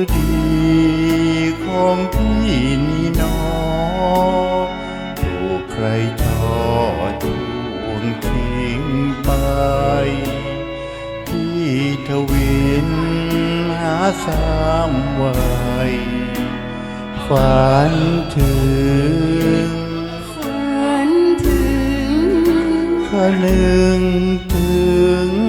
ฤดีของพี่นี่นอถูกใครทอดดวงทิ้งไป พี่ทวินหาสามวัยฝันถึงฝันถึงคนึงถึง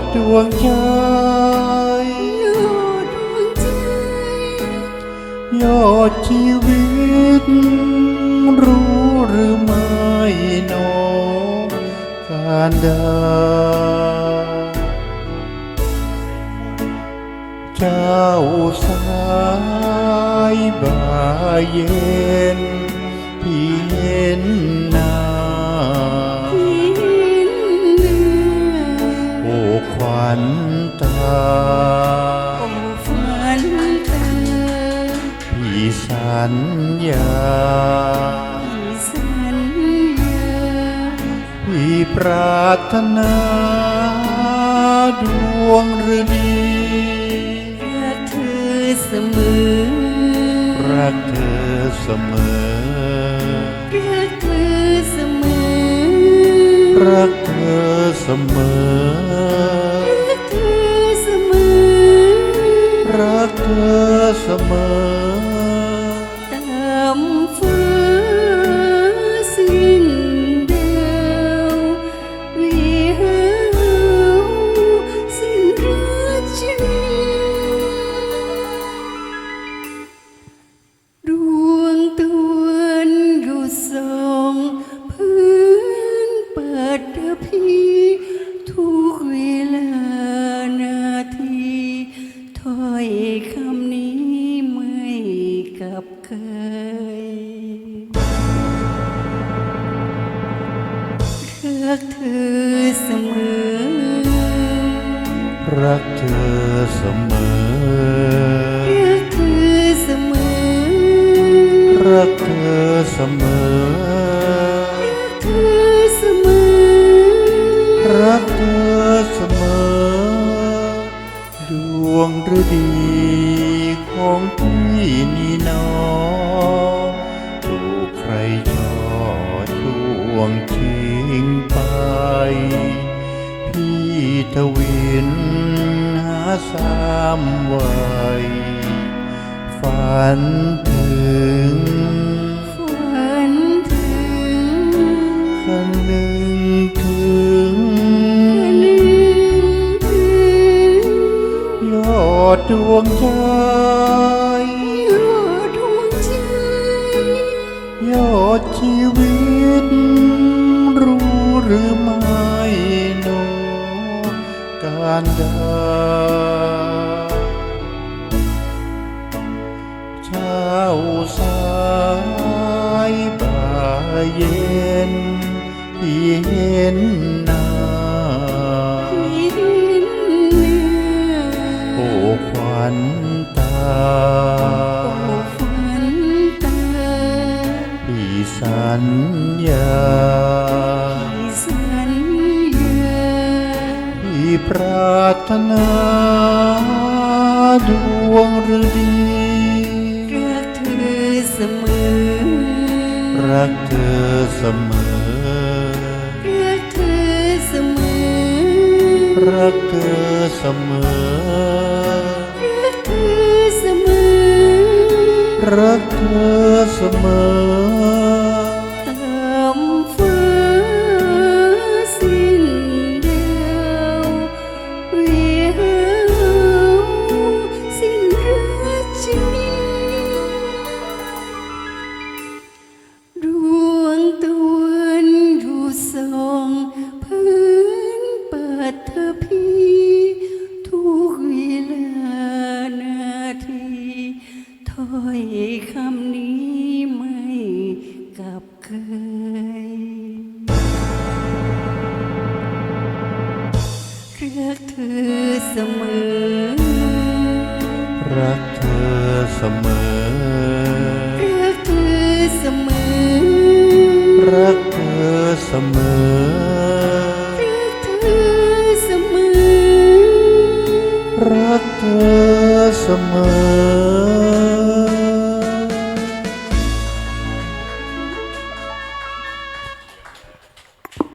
ดดวงใจยอดดวงใจยอดชีวิต รู้หรือไม่นอการดาเจ้าสายบ่ายเย็นพี่เห็น สัญญาที่สัญญาพี่ปรารถนาดวงฤดีรักเธอเสมอ รักเธอเสมอ รักเธอเสมอ รักเธอเสมอ พีทุกเวลานาทีถ้อยคำนี้ไม่กลับเคยรักเธอเสมอ รักเธอเสมอรักเธอเสมอ รักเธอเสมอ กเธอเสมอ ดวงฤดีของพี่นี่นอถูกใครชอดช่วงทิ้งไป พี่ทวินหาสามวัยฝัน ดดวงใจยอดดวงใจยอดชีวิต รู้หรือไม่หนอการดาเช้าสายบ่ายเย็นพี่เห็นน้าาที่สัญญาพี่ปรารถนาดวงฤดีรักเธอเสมอ รักเธอเสมอ รักเธอเสมอ รักเธอเสมอรักเธอเสมอืรักเธอเสมอ รักเธอเสมอ รักเธอเสมอ รักเธอเสมอ รักเธอเสมอ